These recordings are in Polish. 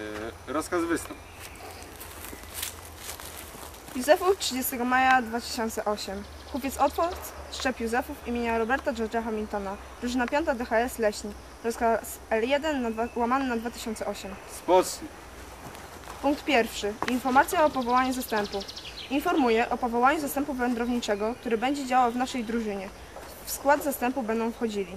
E, rozkaz wystąp. Józefów 30 maja 2008. Kupiec Otwórz, Szczep Józefów imienia Roberta George'a Hamiltona. Drużyna 5 DHS Leśni. Rozkaz L1 na łamany na 2008. Spocznij. Punkt pierwszy. Informacja o powołaniu zastępu. Informuję o powołaniu zastępu wędrowniczego, który będzie działał w naszej drużynie. W skład zastępu będą wchodzili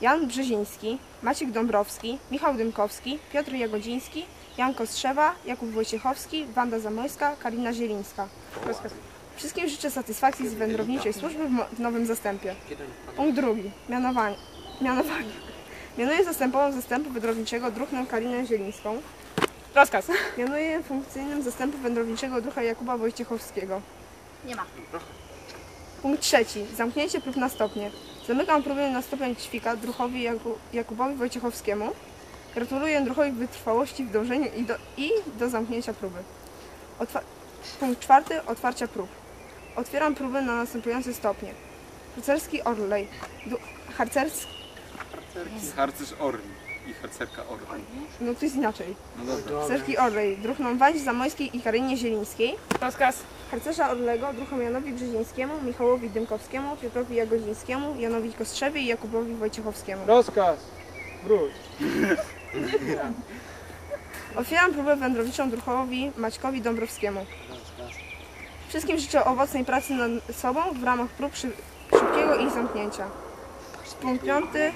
Jan Brzeziński, Maciek Dąbrowski, Michał Dymkowski, Piotr Jagodziński, Jan Kostrzewa, Jakub Wojciechowski, Wanda Zamojska, Karina Zielińska. Wszystkim życzę satysfakcji z wędrowniczej służby w, nowym zastępie. Punkt drugi. Mianowanie. Mianowanie. Mianuję zastępową zastępu wędrowniczego druhnę Karinę Zielińską. Rozkaz. Mianuję funkcyjnym zastępu wędrowniczego drucha Jakuba Wojciechowskiego. Nie ma. Punkt trzeci. Zamknięcie prób na stopnie. Zamykam próbę na stopień ćwika druchowi Jaku, Jakubowi Wojciechowskiemu. Gratuluję druchowi wytrwałości w dążeniu i do, i do zamknięcia próby. Otwa punkt czwarty. Otwarcia prób. Otwieram próby na następujące stopnie. Harcerski Orlej. Du harcerski... Harcerz Orli i harcerka Orli. No to jest inaczej. No dobra. Harcerski Orlej. Druchną Wańś Zamojskiej i Karynie Zielińskiej. Rozkaz. Harcerza Orlego druchom Janowi Brzezińskiemu, Michałowi Dymkowskiemu, Piotrowi Jagodzińskiemu, Janowi Kostrzewie i Jakubowi Wojciechowskiemu. Rozkaz. Wróć. Otwieram próbę wędrowniczą druchowi Maćkowi Dąbrowskiemu. Wszystkim życzę owocnej pracy nad sobą w ramach prób szy szybkiego ich zamknięcia. Punkt piąty.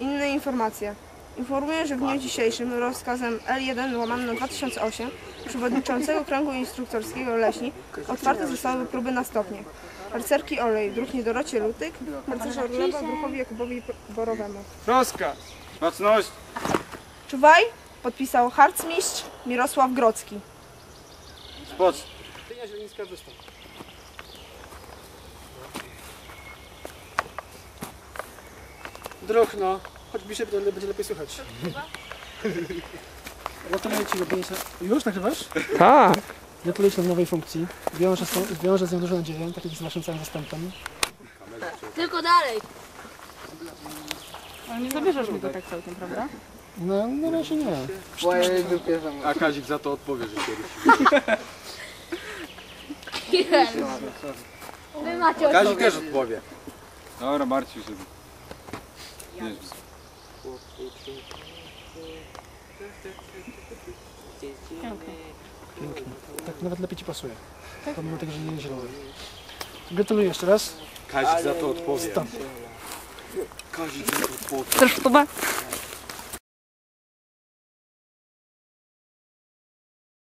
Inne informacje. Informuję, że w dniu dzisiejszym rozkazem L1 łamany na 2008 przewodniczącego kręgu instruktorskiego Leśni otwarte zostały próby na stopnie. Harcerki Olej, druchnie Dorocie Lutyk, harcerza Orlego, druchowi Jakubowi Borowemu. Rozkaz. Baczność. Czuwaj, podpisał harcmistrz Mirosław Grodzki. Spocznij. Karyna Zielińska wystąp. Druchno. Chodź bliżej, będzie, będzie lepiej słychać. Gratuluję Ci, Robinsa. Już nagrywasz? Tak. Gratuluję Ci na nowej funkcji. Wiążę z, tą, wiążę z nią dużo nadzieję, tak jak z Waszym całym zastępem. Tylko dalej. Ale nie zabierzesz mi go tak całkiem, prawda? No, na razie nie. A Kazik za to odpowie, że kiedyś. Wy macie Kazik też odpowie. Dobra, Marciu się. Nie, Pięknie. Tak nawet lepiej Ci pasuje. Pomimo tego, że nie jest zielony. Gratuluję jeszcze raz. Kazik za to odpowie. Stop. Kazik za to odpowie. W tubę?